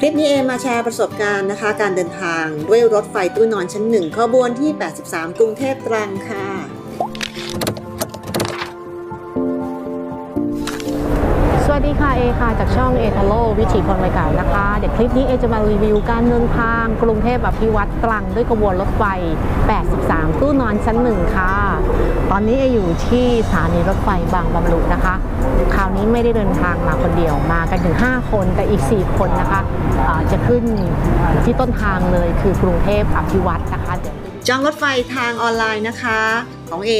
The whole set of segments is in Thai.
คลิปนี้เอมาแชร์ประสบการณ์นะคะ การเดินทางด้วยรถไฟตู้นอนชั้นหนึ่งขบวนที่ 83 กรุงเทพตรังค่ะ ดีค่ะเอค่ะจากช่องเอทาโลวิถีคนวัยเก่านะคะ เดี๋ยวคลิปนี้เอจะมารีวิวการเดินทางกรุงเทพอภิวัตรตรังด้วยขบวนรถไฟ 83 ตู้นอนชั้นหนึ่งค่ะ ตอนนี้เออยู่ที่สถานีรถไฟบางบำรุนะคะ คราวนี้ไม่ได้เดินทางมาคนเดียวมากันถึง 5 คนแต่อีก 4 คนนะคะอ่าจะขึ้นที่ต้นทางเลยคือกรุงเทพอภิวัตรนะคะเดี๋ยวจองรถไฟทางออนไลน์นะคะ ของเอ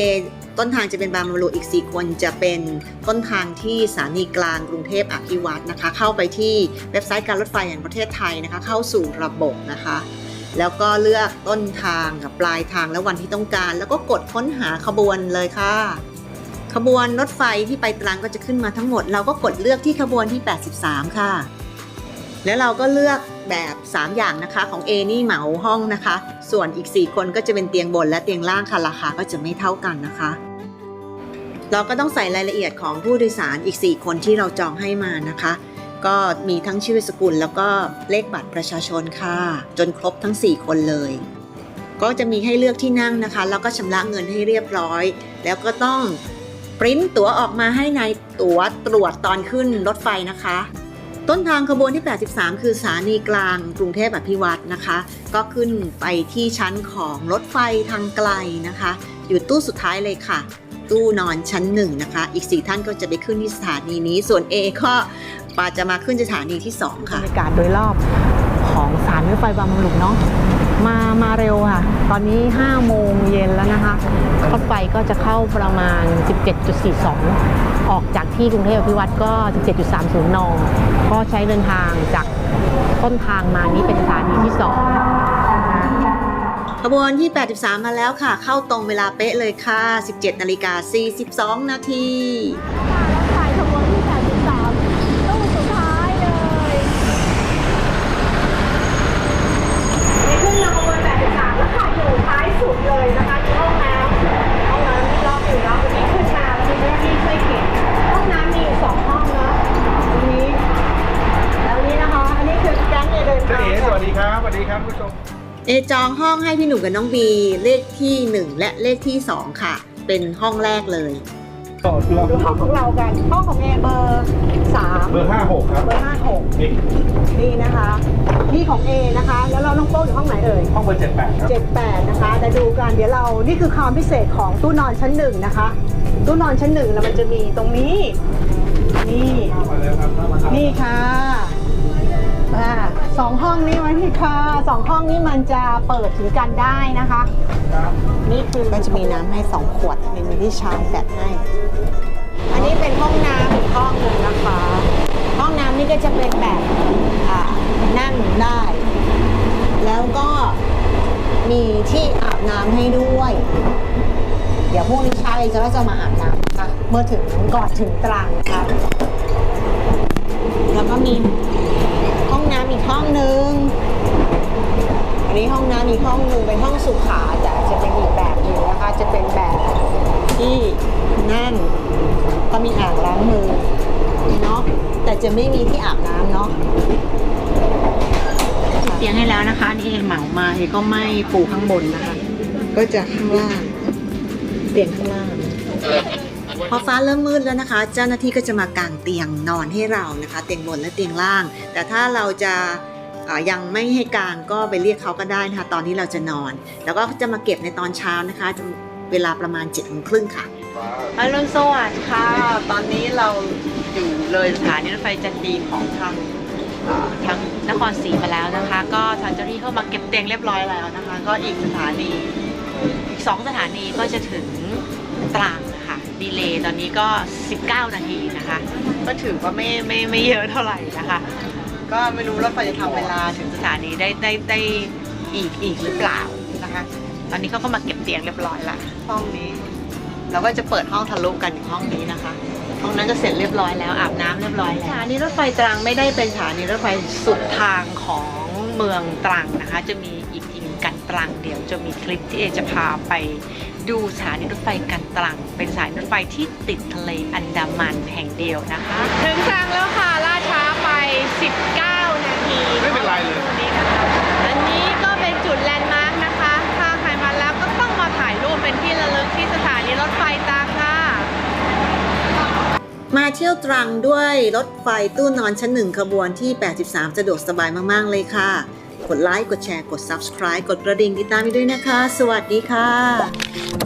ต้นทางจะเป็นบางบำรุอีก 4 คนจะเป็นต้นทางที่สถานีกลางกรุงเทพอภิวัตรนะคะ เข้าไปที่เว็บไซต์การรถไฟแห่งประเทศไทยนะคะ เข้าสู่ระบบนะคะ แล้วก็เลือกต้นทางกับปลายทางและวันที่ต้องการ แล้วก็กดค้นหาขบวนเลยค่ะ ขบวนรถไฟที่ไปตรังก็จะขึ้นมาทั้งหมด เราก็กดเลือกที่ขบวนที่ 83 ค่ะ แล้วเราก็เลือกแบบ 3 อย่างนะคะของ A นี่เหมาห้องนะคะ ส่วนอีก 4 คนก็จะเป็นเตียงบนและเตียงล่างค่ะราคาก็จะไม่เท่ากันนะคะ เราก็ต้องใส่รายละเอียดของผู้โดยสารอีก 4 คนที่เราจองให้มานะคะ ก็มีทั้งชื่อสกุลแล้วก็เลขบัตรประชาชนค่ะ จนครบทั้ง 4 คนเลย ก็จะมีให้เลือกที่นั่งนะคะ แล้วก็ชำระเงินให้เรียบร้อย แล้วก็ต้องปริ้นตั๋วออกมาให้ในายตั๋วตรวจตอนขึ้นรถไฟนะคะ ต้นทางขบวนที่ 83 คือสถานีกลางกรุงเทพอภิวัตรนะคะ ก็ขึ้นไปที่ชั้นของรถไฟทางไกลนะคะ อยู่ตู้สุดท้ายเลยค่ะ ตู้นอนชั้นหนึ่งนะคะ อีก 4 ท่านก็จะไปขึ้นที่สถานีนี้ ส่วน A ก็ปาจะมาขึ้นสถานีที่ 2 ค่ะรยากาศโดยรอบของสถารรถไฟบางบำรุเนาะมามาเร็วค่ะ ตอนนี้ 5 โมงเย็นแล้วนะคะรถไฟก็จะเข้าประมาณ 17.42 ออกจากที่กรุงเทพอภิวัตรก็ 17.30 น ก็ใช้เดินทางจากต้นทางมานี้เป็นสถานีที่ 2 บวนที่ 83 มาแล้วค่ะ เข้าตรงเวลาเป๊ะเลยค่ะ 17 นาฬิกา 42 นาที เอจองห้องให้พี่หนุ่มกับน้องบีเลขที่ 1 และเลขที่ 2 ค่ะ เป็นห้องแรกเลย ต่อเราดูห้องของเรากัน ห้องของเอเบอร์สามเบอร์ห้าหกครับเบอร์ห้าหกนี่นี่นะคะ นี่ของ A นะคะ แล้วเราน้องโป้อยู่ห้องไหนเอ่ย ห้องเบอร์เจ็ดแปดครับ 78 นะคะแต่ดูกันเดี๋ยวเรา นี่คือความพิเศษของตู้นอนชั้นหนึ่งนะคะ ตู้นอนชั้นหนึ่งแล้วมันจะมีตรงนี้ นี่มาแล้วครับเข้ามาครับนี่ค่ะ อ่าสองห้องนี้ไว้ที่ค่ะสองห้องนี้มันจะเปิดถึงกันได้นะคะ นี่คือก็จะมีน้ำให้2ขวดมีที่ชาร์จแบตให้ อันนี้เป็นห้องน้ำอีกห้องหนึ่งนะคะ ห้องน้ำนี่ก็จะเป็นแบบอ่านั่งได้ แล้วก็มีที่อาบน้ำให้ด้วย เดี๋ยวพวกนี้เช้าเองจะก็จะมาอาบน้ำนะคะเมื่อถึงก่อนถึงตรังค่ะแล้วก็มีห้อง น้ำอีกห้องนึง อันนี้ห้องน้ำอีกห้องนึงเป็นห้องสุขาแต่จะเป็นอีกแบบหนึ่งนะคะ จะเป็นแบบที่นั่งก็มีอ่างล้างมือเนาะแต่จะไม่มีที่อาบน้ำเนาะเตียงให้แล้วนะคะนี่เอเหมามาเอก็ไม่ปูข้างบนนะคะ ก็จะข้างล่างเตียงข้างล่าง พอฟ้าเริ่มมืดแล้วนะคะ เจ้าหน้าที่ก็จะมากางเตียงนอนให้เรานะคะ เตียงบนและเตียงล่าง แต่ถ้าเราจะยังไม่ให้กางก็ไปเรียกเขาก็ได้นะคะ ตอนนี้เราจะนอน แล้วก็จะมาเก็บในตอนเช้านะคะเวลาประมาณ7จ็ดโมงครึ่งค่ะอรุณสวัสดิ์ค่ะ ตอนนี้เราอยู่เลยสถานีรถไฟจันดีของทางทางนครศรีมาแล้วนะคะ ก็ทางเจ้าหน้าที่เข้ามาเก็บเตียงเรียบร้อยแล้วนะคะ ก็อีกสถานีอีกสองสถานีก็จะถึงตรังนะ ดีเลย์ตอนนี้ก็ 19 นาทีนะคะ ก็ถือว่าไม่ไม่ไม่เยอะเท่าไหร่นะคะ ก็ไม่รู้รถไฟจะทำเวลาถึงสถานีได้ได้ได้อีกอีกหรือเปล่านะคะ ตอนนี้เขาก็มาเก็บเตียงเรียบร้อยละห้องนี้ เราก็จะเปิดห้องทะลุกันอีกห้องนี้นะคะห้องนั้นก็เสร็จเรียบร้อยแล้วอาบน้ำเรียบร้อยแล้วสถานีรถไฟตรังไม่ได้เป็นสถานีรถไฟสุดทางของเมืองตรังนะคะ จะมีอีกทีหนึงกันตรังเดี๋ยวจะมีคลิปที่เอจะพาไป ดูสถานีรถไฟกันตรัง เป็นสายรถไฟที่ติดทะเลอันดามันแห่งเดียวนะคะ ถึงตรังแล้วค่ะล่าช้าไป 19 นาทีไม่เป็นไรเลยอันนี้ก็เป็นจุดแลนด์มาร์กนะคะ ถ้าใครมาแล้วก็ต้องมาถ่ายรูปเป็นที่ระลึกที่สถานีรถไฟตรังค่ะ มาเที่ยวตรังด้วยรถไฟตู้นอนชั้นหนึ่งขบวนที่ 83จะโดดสบายมาก ๆ เลยค่ะ กดไลค์ กดแชร์ กด subscribe กดกระดิ่งติดตามด้วยนะคะ สวัสดีค่ะ